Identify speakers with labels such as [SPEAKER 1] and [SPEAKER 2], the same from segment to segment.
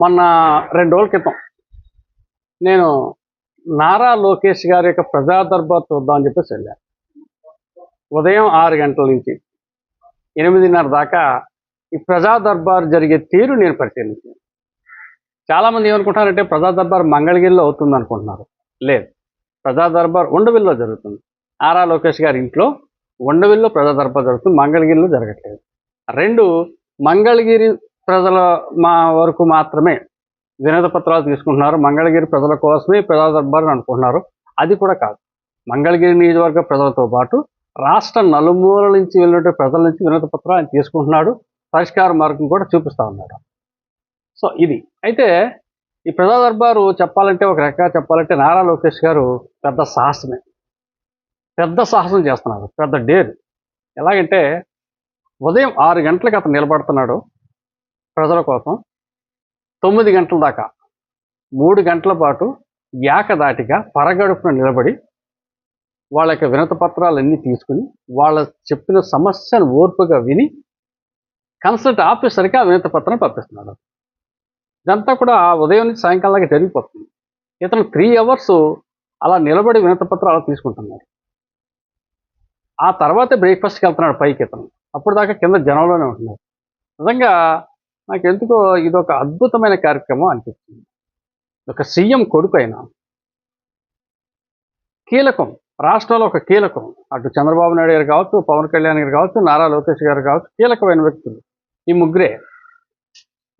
[SPEAKER 1] మొన్న రెండు రోజుల క్రితం నేను నారా లోకేష్ గారి యొక్క ప్రజా దర్బార్ చూద్దామని చెప్పేసి వెళ్ళాను ఉదయం ఆరు గంటల నుంచి ఎనిమిదిన్నర దాకా ఈ ప్రజా దర్బార్ జరిగే తీరు నేను పరిశీలించాను. చాలామంది ఏమనుకుంటున్నారంటే ప్రజా దర్బార్ మంగళగిరిలో అవుతుంది అనుకుంటున్నారు. లేదు ప్రజా దర్బార్ ఉండవిల్లో జరుగుతుంది. ఆరా లోకేష్ గారి ఇంట్లో ఉండవిల్లో ప్రజా దర్బార్ జరుగుతుంది మంగళగిరిలో జరగట్లేదు. రెండు మంగళగిరి ప్రజల మా వరకు మాత్రమే వినోద పత్రాలు తీసుకుంటున్నారు. మంగళగిరి ప్రజల కోసమే ప్రజా దర్బార్ అనుకుంటున్నారు. అది కూడా కాదు. మంగళగిరి నియోజకవర్గ ప్రజలతో పాటు రాష్ట్ర నలుమూల నుంచి వెళ్ళిన ప్రజల నుంచి వినోద పత్రాలు ఆయన తీసుకుంటున్నాడు. పరిష్కార మార్గం కూడా చూపిస్తా ఉన్నాడు. సో ఇది. అయితే ఈ ప్రజా దర్బారు చెప్పాలంటే ఒక రకంగా చెప్పాలంటే నారా లోకేష్ గారు పెద్ద సాహసమే. పెద్ద సాహసం చేస్తున్నారు. పెద్ద డేర్ ఎలాగంటే ఉదయం ఆరు గంటలకు అతను నిలబడుతున్నాడు. ప్రజల కోసం తొమ్మిది గంటల దాకా మూడు గంటల పాటు ఏకదాటిగా పరగడుపున నిలబడి వాళ్ళ యొక్క వినత పత్రాలన్నీ తీసుకుని వాళ్ళ చెప్పిన సమస్యను ఓర్పుగా విని కన్సల్ట్ ఆఫీసర్కి ఆ వినత పత్రం పంపిస్తున్నాడు ఇదంతా కూడా ఉదయం నుంచి సాయంకాలం దాకా జరిగిపోతుంది. ఇతను త్రీ అవర్స్ అలా నిలబడి వినత పత్రాలు తీసుకుంటున్నాడు. ఆ తర్వాతే బ్రేక్ఫాస్ట్కి వెళ్తున్నాడు పైకి ఇతను. అప్పుడు దాకా కింద జనంలోనే ఉంటున్నారు నిజంగా నాకు ఎందుకో ఇది ఒక అద్భుతమైన కార్యక్రమం అనిపిస్తుంది. ఒక సీఎం కొడుకు అయినా కీలకం రాష్ట్రంలో ఒక కీలకం అటు చంద్రబాబు నాయుడు గారు కావచ్చు పవన్ కళ్యాణ్ గారు కావచ్చు నారా లోకేష్ గారు కావచ్చు కీలకమైన వ్యక్తులు ఈ ముగ్గురే.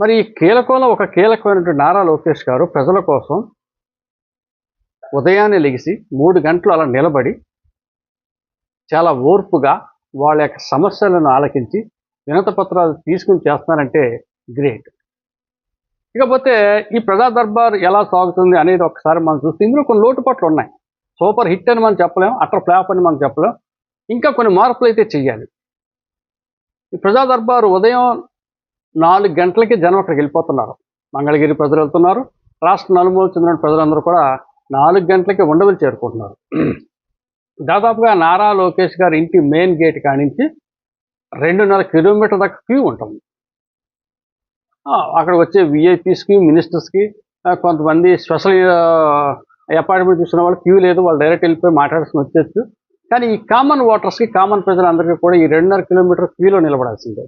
[SPEAKER 1] మరి ఈ కీలకంలో ఒక కీలకమైనటువంటి నారా లోకేష్ గారు ప్రజల కోసం ఉదయాన్నే లెగిసి మూడు గంటలు అలా నిలబడి చాలా ఓర్పుగా వాళ్ళ యొక్క సమస్యలను ఆలకించి వినత పత్రాలు తీసుకుని చేస్తున్నారంటే గ్రేట్ ఇకపోతే ఈ ప్రజా దర్బార్ ఎలా సాగుతుంది అనేది ఒకసారి మనం చూస్తే ఇందులో కొన్ని లోటుపాట్లు ఉన్నాయి. సూపర్ హిట్ అని మనం చెప్పలేం అట్టర్ ఫ్లాప్ అని మనం చెప్పలేం. ఇంకా కొన్ని మార్పులు అయితే చెయ్యాలి. ఈ ప్రజా దర్బారు ఉదయం నాలుగు గంటలకి జనం అక్కడికి వెళ్ళిపోతున్నారు. మంగళగిరి ప్రజలు వెళ్తున్నారు. రాష్ట్ర నలుమూల చెందిన ప్రజలందరూ కూడా నాలుగు గంటలకి ఉండవలు చేరుకుంటున్నారు. దాదాపుగా నారా లోకేష్ గారి ఇంటి మెయిన్ గేట్ కానించి రెండున్నర కిలోమీటర్ దాకా క్యూ ఉంటుంది. అక్కడ వచ్చే విఐపీస్కి మినిస్టర్స్కి కొంతమంది స్పెషల్ అపాయింట్మెంట్ ఇస్తున్న వాళ్ళు క్యూ లేదు వాళ్ళు డైరెక్ట్ వెళ్ళిపోయి మాట్లాడుకుని వచ్చేచ్చు కానీ ఈ కామన్ ఓటర్స్కి కామన్ ప్రజలందరికీ కూడా ఈ రెండున్నర కిలోమీటర్ క్యూలో నిలబడాల్సిందే.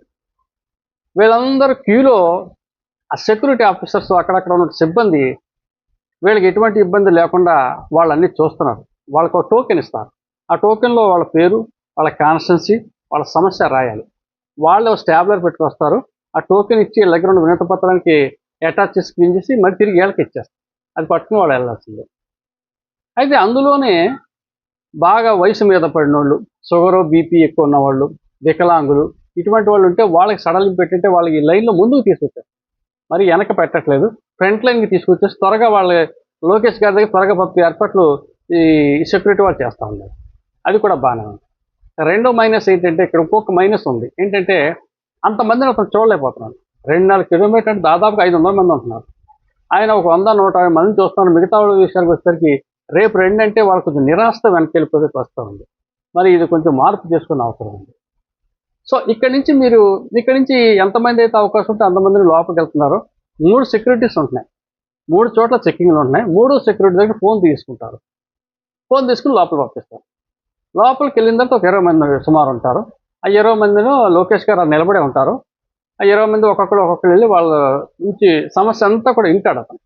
[SPEAKER 1] వీళ్ళందరూ క్యూలో ఆ సెక్యూరిటీ ఆఫీసర్స్ అక్కడక్కడ ఉన్న సిబ్బంది వీళ్ళకి ఎటువంటి ఇబ్బంది లేకుండా వాళ్ళన్నీ చూస్తున్నారు. వాళ్ళకు ఒక టోకెన్ ఇస్తారు. ఆ టోకెన్లో వాళ్ళ పేరు వాళ్ళ కాన్స్టెన్సీ వాళ్ళ సమస్య రాయాలి. వాళ్ళు స్టాబ్లర్ పెట్టుకొస్తారు. ఆ టోకెన్ ఇచ్చి దగ్గర ఉన్న వినతి పత్రానికి అటాచ్ చేసి క్లీన్ చేసి మళ్ళీ తిరిగి వీళ్ళకి ఇచ్చేస్తాం అది పట్టుకుని వాళ్ళు వెళ్ళాల్సిందే. అయితే అందులోనే బాగా వయసు మీద పడిన వాళ్ళు షుగరు బీపీ ఎక్కువ ఉన్న వాళ్ళు వికలాంగులు ఇటువంటి వాళ్ళు ఉంటే వాళ్ళకి సడలింపు పెట్టింటే వాళ్ళకి లైన్లో ముందుకు తీసుకొచ్చారు. మరి వెనక పెట్టట్లేదు. ఫ్రంట్ లైన్కి తీసుకొచ్చేసి త్వరగా వాళ్ళ లోకేష్ గారి దగ్గర త్వరగా పంపి ఏర్పాట్లు ఈ సెక్యూరిటీ వాళ్ళు చేస్తూ ఉన్నారు. అది కూడా బాగానే ఉంది. రెండో మైనస్ ఏంటంటే ఇక్కడ ఇంకొక మైనస్ ఉంది. ఏంటంటే అంతమందిని అతను చూడలేకపోతున్నాడు రెండున్నర కిలోమీటర్ అంటే దాదాపుగా ఐదు వందల మంది ఉంటున్నారు. ఆయన ఒక వంద నూట యాభై మంది చూస్తున్నారు. మిగతా వాళ్ళ విషయానికి వచ్చేసరికి రేపు రెండంటే వాళ్ళు కొంచెం నిరాశ వెనక్కి వెళ్ళిపోతే వస్తూ ఉంది. మరి ఇది కొంచెం మార్పు చేసుకునే అవసరం ఉంది. సో ఇక్కడి నుంచి మీరు ఇక్కడి నుంచి ఎంతమంది అయితే అవకాశం ఉంటే అంతమందిని లోపలికి వెళ్తున్నారు. మూడు సెక్యూరిటీస్ ఉంటున్నాయి. మూడు చోట్ల చెక్కింగ్లు ఉంటున్నాయి. మూడు సెక్యూరిటీ దగ్గర ఫోన్ తీసుకుంటారు. ఫోన్ తీసుకుని లోపల పంపిస్తారు. లోపలికి వెళ్ళిన తర్వాత ఒక ఇరవై మంది సుమారు ఉంటారు. ఆ ఇరవై మందిలో లోకేష్ గారు నిలబడే ఉంటారు. ఆ ఇరవై మంది ఒక్కొక్కరు ఒక్కొక్కరు వెళ్ళి వాళ్ళ నుంచి సమస్య అంతా కూడా వింటాడు అతను.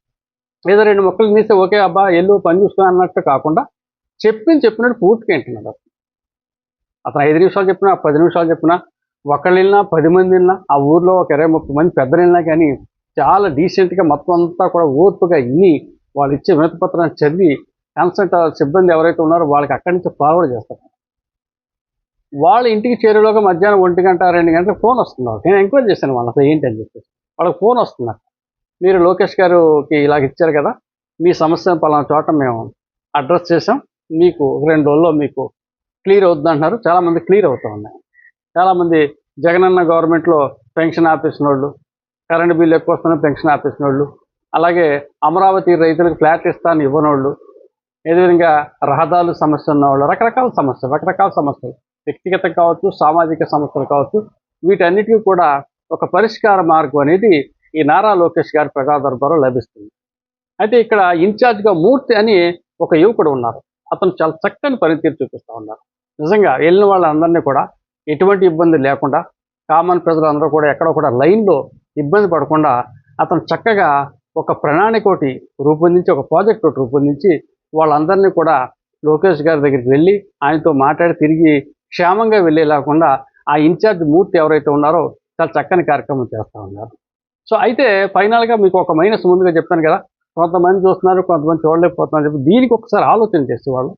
[SPEAKER 1] ఏదో రెండు మొక్కలు తీస్తే ఓకే అబ్బా ఎల్లు పని చూసుకో అన్నట్టు కాకుండా చెప్పింది చెప్పినట్టు పూర్తిగా వింటున్నాడు అతను. అతను ఐదు నిమిషాలు చెప్పినా పది నిమిషాలు చెప్పినా ఒకళ్ళు వెళ్ళినా పది మంది వెళ్ళినా ఆ ఊర్లో ఒక ఇరవై ముప్పై మంది పెద్దలు వెళ్ళినా కానీ చాలా డీసెంట్గా మొత్తం అంతా కూడా ఓర్పుగా విని వాళ్ళు ఇచ్చే వినతి పత్రాన్ని చదివి కన్సల్ట్ సిబ్బంది ఎవరైతే ఉన్నారో వాళ్ళకి అక్కడి నుంచి ఫార్వర్డ్ చేస్తారు. వాళ్ళ ఇంటికి చేరేలోగా మధ్యాహ్నం ఒంటి గంట రెండు గంటలకు ఫోన్ వస్తుంది వాళ్ళకి. నేను ఎంక్వైరీ చేశాను వాళ్ళు అసలు ఏంటి అని చెప్పేసి. వాళ్ళకి ఫోన్ వస్తున్నారు మీరు లోకేష్ గారికి ఇలాగ ఇచ్చారు కదా మీ సమస్య పలానా చోట మేము అడ్రస్ చేసాం మీకు రెండు రోజుల్లో మీకు క్లియర్ అవుతుంది అంటున్నారు. చాలామంది క్లియర్ అవుతూ ఉన్నాయి. చాలామంది జగనన్న గవర్నమెంట్లో పెన్షన్ ఆపేసిన వాళ్ళు కరెంట్ బిల్లు ఎక్కువ వస్తున్న పెన్షన్ ఆపేసిన వాళ్ళు అలాగే అమరావతి రైతులకు ఫ్లాట్ ఇస్తాను ఇవ్వనోళ్ళు అదేవిధంగా రహదారులు సమస్య ఉన్నవాళ్ళు రకరకాల సమస్యలు రకరకాల సమస్యలు. వ్యక్తిగతం కావచ్చు సామాజిక సమస్యలు కావచ్చు వీటన్నిటికీ కూడా ఒక పరిష్కార మార్గం అనేది ఈ నారా లోకేష్ గారి ప్రజా దర్బారం లభిస్తుంది. అయితే ఇక్కడ ఇన్ఛార్జ్గా మూర్తి అని ఒక యువకుడు ఉన్నారు. అతను చాలా చక్కని పనితీరు చూపిస్తూ ఉన్నారు. నిజంగా వెళ్ళిన వాళ్ళందరినీ కూడా ఎటువంటి ఇబ్బంది లేకుండా కామన్ ప్రజలందరూ కూడా ఎక్కడ కూడా లైన్లో ఇబ్బంది పడకుండా అతను చక్కగా ఒక ప్రణాళిక ఒకటి రూపొందించి ఒక ప్రాజెక్ట్ ఒకటి రూపొందించి వాళ్ళందరినీ కూడా లోకేష్ గారి దగ్గరికి వెళ్ళి ఆయనతో మాట్లాడి తిరిగి క్షేమంగా వెళ్ళేలాకుండా ఆ ఇన్ఛార్జ్ మూర్తి ఎవరైతే ఉన్నారో చాలా చక్కని కార్యక్రమం చేస్తూ ఉన్నారు. సో అయితే ఫైనల్గా మీకు ఒక మైనస్ ముందుగా చెప్తాను కదా. కొంతమంది చూస్తున్నారు కొంతమంది చూడలేకపోతున్నారు చెప్పి దీనికి ఒకసారి ఆలోచన చేసేవాళ్ళు.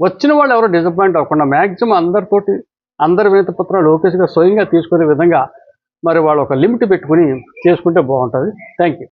[SPEAKER 1] వచ్చిన వాళ్ళు ఎవరో డిసప్పాయింట్ అవ్వకుండా మ్యాక్సిమం అందరితోటి అందరి వినతి పత్రాలు లోకేష్గా స్వయంగా తీసుకునే విధంగా మరి వాళ్ళు ఒక లిమిట్ పెట్టుకుని చేసుకుంటే బాగుంటుంది. Thank you